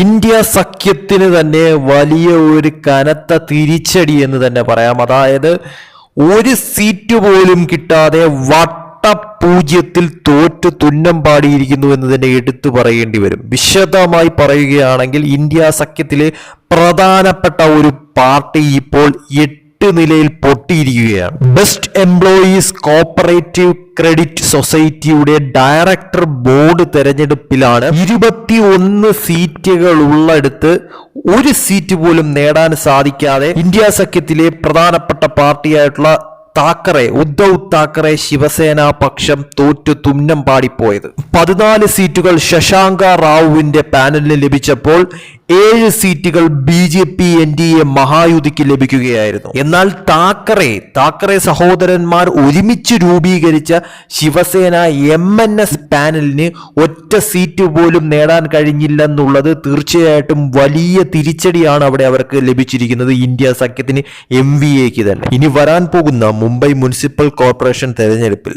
India സഖ്യത്തിന് തന്നെ വലിയ ഒരു കനത്ത തിരിച്ചടി എന്ന് തന്നെ പറയാം. അതായത് ഒരു സീറ്റ് പോലും കിട്ടാതെ വട്ടപൂജ്യത്തിൽ തോറ്റു തുന്നം പാടിയിരിക്കുന്നു എന്ന് തന്നെ എടുത്തു പറയേണ്ടി വരും. വിശദമായി പറയുകയാണെങ്കിൽ ഇന്ത്യ സഖ്യത്തിലെ പ്രധാനപ്പെട്ട ഒരു പാർട്ടി ഇപ്പോൾ എട്ട് നിലയിൽ പൊട്ടിയിരിക്കുകയാണ്. ബെസ്റ്റ് എംപ്ലോയീസ് കോപ്പറേറ്റീവ് ക്രെഡിറ്റ് സൊസൈറ്റിയുടെ ഡയറക്ടർ ബോർഡ് തെരഞ്ഞെടുപ്പിലാണ് ഇരുപത്തി ഒന്ന് സീറ്റുകൾ ഉള്ളടുത്ത് ഒരു സീറ്റ് പോലും നേടാൻ സാധിക്കാതെ ഇന്ത്യ സഖ്യത്തിലെ പ്രധാനപ്പെട്ട പാർട്ടിയായിട്ടുള്ള താക്കറെ ഉദ്ധവ് താക്കറെ ശിവസേന പക്ഷം തോറ്റു തുന്നം പാടിപ്പോയത്. പതിനാല് സീറ്റുകൾ ശശാങ്ക റാവുവിന്റെ പാനലിന് ലഭിച്ചപ്പോൾ ഏഴ് സീറ്റുകൾ B J P N D A മഹായുതിക്ക് ലഭിക്കുകയായിരുന്നു. എന്നാൽ താക്കറെ താക്കറെ സഹോദരന്മാർ ഒരുമിച്ച് രൂപീകരിച്ച ശിവസേന എം എൻ എസ് പാനലിന് ഒറ്റ സീറ്റ് പോലും നേടാൻ കഴിഞ്ഞില്ലെന്നുള്ളത് തീർച്ചയായിട്ടും വലിയ തിരിച്ചടിയാണ് അവിടെ അവർക്ക് ലഭിച്ചിരിക്കുന്നത്. ഇന്ത്യ സഖ്യത്തിന് എം വി എക്ക് തന്നെ. ഇനി വരാൻ പോകുന്ന മുംബൈ മുനിസിപ്പൽ കോർപ്പറേഷൻ തെരഞ്ഞെടുപ്പിൽ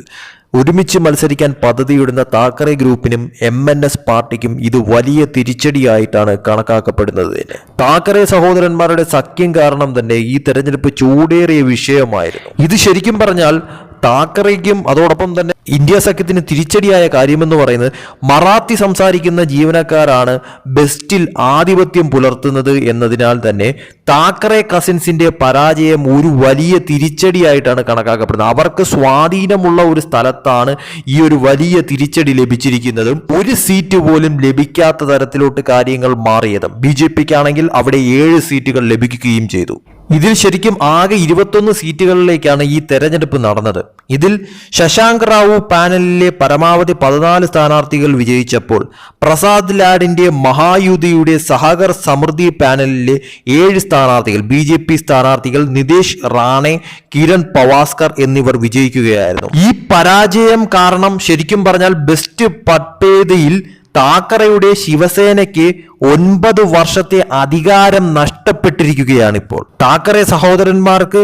ഒരുമിച്ച് മത്സരിക്കാൻ പദ്ധതിയിടുന്ന താക്കറെ ഗ്രൂപ്പിനും എം എൻ എസ് പാർട്ടിക്കും ഇത് വലിയ തിരിച്ചടിയായിട്ടാണ് കണക്കാക്കപ്പെടുന്നത്. താക്കറെ സഹോദരന്മാരുടെ സഖ്യം കാരണം തന്നെ ഈ തെരഞ്ഞെടുപ്പ് ചൂടേറിയ വിഷയമായിരുന്നു. ഇത് ശരിക്കും പറഞ്ഞാൽ താക്കറയ്ക്കും അതോടൊപ്പം തന്നെ ഇന്ത്യ സഖ്യത്തിന് തിരിച്ചടിയായ കാര്യമെന്ന് പറയുന്നത് മറാത്തി സംസാരിക്കുന്ന ജീവനക്കാരാണ് ബെസ്റ്റിൽ ആധിപത്യം പുലർത്തുന്നത് എന്നതിനാൽ തന്നെ താക്കറെ കസിൻസിന്റെ പരാജയം ഒരു വലിയ തിരിച്ചടിയായിട്ടാണ് കണക്കാക്കപ്പെടുന്നത്. അവർക്ക് സ്വാധീനമുള്ള ഒരു സ്ഥലത്താണ് ഈ ഒരു വലിയ തിരിച്ചടി ലഭിച്ചിരിക്കുന്നതും ഒരു സീറ്റ് പോലും ലഭിക്കാത്ത തരത്തിലോട്ട് കാര്യങ്ങൾ മാറിയതും. ബി ജെ പിക്കാണെങ്കിൽ അവിടെ ഏഴ് സീറ്റുകൾ ലഭിക്കുകയും ചെയ്തു. ഇതിൽ ശരിക്കും ആകെ ഇരുപത്തൊന്ന് സീറ്റുകളിലേക്കാണ് ഈ തെരഞ്ഞെടുപ്പ് നടന്നത്. ഇതിൽ ശശാങ്ക് റാവു പാനലിലെ പരമാവധി പതിനാല് സ്ഥാനാർത്ഥികൾ വിജയിച്ചപ്പോൾ പ്രസാദ് ലാഡിന്റെ മഹായുതിയുടെ സഹകർ സമൃദ്ധി പാനലിലെ ഏഴ് സ്ഥാനാർത്ഥികൾ ബി ജെ പി സ്ഥാനാർത്ഥികൾ നിതേഷ് റാണെ കിരൺ പവാസ്കർ എന്നിവർ വിജയിക്കുകയായിരുന്നു. ഈ പരാജയം കാരണം ശരിക്കും പറഞ്ഞാൽ ബെസ്റ്റ് പട്ടേതയിൽ താക്കറയുടെ ശിവസേനയ്ക്ക് ഒൻപത് വർഷത്തെ അധികാരം നഷ്ടപ്പെട്ടിരിക്കുകയാണ് ഇപ്പോൾ താക്കറെ സഹോദരന്മാർക്ക്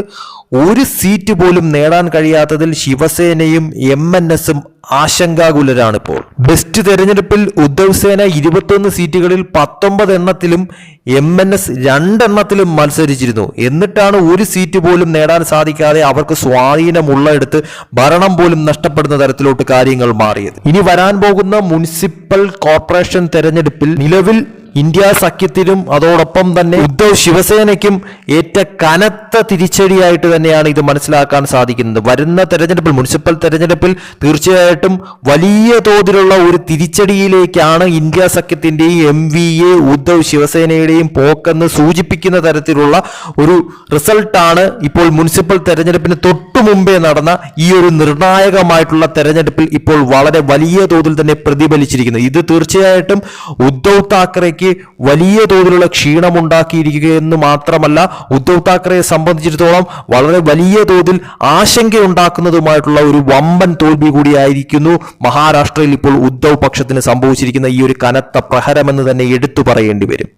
ഒരു സീറ്റ് പോലും നേടാൻ കഴിയാത്തതിൽ ശിവസേനയും എം എൻ എസും ആശങ്കാകുലരാണ് ഇപ്പോൾ ബെസ്റ്റ് തെരഞ്ഞെടുപ്പിൽ ഉദ്ധവ് സേന ഇരുപത്തൊന്ന് സീറ്റുകളിൽ പത്തൊമ്പത് എണ്ണത്തിലും എം എൻ എസ് രണ്ടെണ്ണത്തിലും മത്സരിച്ചിരുന്നു. എന്നിട്ടാണ് ഒരു സീറ്റ് പോലും നേടാൻ സാധിക്കാതെ അവർക്ക് സ്വാധീനമുള്ളയിടത്ത് ഭരണം പോലും നഷ്ടപ്പെടുന്ന തരത്തിലോട്ട് കാര്യങ്ങൾ മാറിയത്. ഇനി വരാൻ പോകുന്ന മുനിസിപ്പൽ കോർപ്പറേഷൻ തെരഞ്ഞെടുപ്പിൽ നിലവിൽ ഇന്ത്യ സഖ്യത്തിനും അതോടൊപ്പം തന്നെ ഉദ്ധവ് ശിവസേനയ്ക്കും ഏറ്റ കനത്ത തിരിച്ചടിയായിട്ട് തന്നെയാണ് ഇത് മനസ്സിലാക്കാൻ സാധിക്കുന്നത്. വരുന്ന തെരഞ്ഞെടുപ്പിൽ മുനിസിപ്പൽ തെരഞ്ഞെടുപ്പിൽ തീർച്ചയായിട്ടും വലിയ തോതിലുള്ള ഒരു തിരിച്ചടിയിലേക്കാണ് ഇന്ത്യ സഖ്യത്തിന്റെയും എം വി എ ഉദ്ധവ് ശിവസേനയുടെയും പോക്കെന്ന് സൂചിപ്പിക്കുന്ന തരത്തിലുള്ള ഒരു റിസൾട്ടാണ് ഇപ്പോൾ മുനിസിപ്പൽ തെരഞ്ഞെടുപ്പിന് തൊട്ടു മുമ്പേ നടന്ന ഈ ഒരു നിർണായകമായിട്ടുള്ള തെരഞ്ഞെടുപ്പിൽ ഇപ്പോൾ വളരെ വലിയ തോതിൽ തന്നെ പ്രതിഫലിച്ചിരിക്കുന്നു. ഇത് തീർച്ചയായിട്ടും ഉദ്ധവ് താക്കറെക്ക് വലിയ തോതിലുള്ള ക്ഷീണമുണ്ടാക്കിയിരിക്കുകയെന്ന് മാത്രമല്ല ഉദ്ധവ് താക്കറെയെ സംബന്ധിച്ചിടത്തോളം വളരെ വലിയ തോതിൽ ആശങ്കയുണ്ടാക്കുന്നതുമായിട്ടുള്ള ഒരു വമ്പൻ തോൽവി കൂടിയായിരിക്കുന്നു മഹാരാഷ്ട്രയിൽ ഇപ്പോൾ ഉദ്ധവ് പക്ഷത്തിന് സംഭവിച്ചിരിക്കുന്ന ഈ ഒരു കനത്ത പ്രഹരമെന്ന് തന്നെ എടുത്തു പറയേണ്ടി വരും.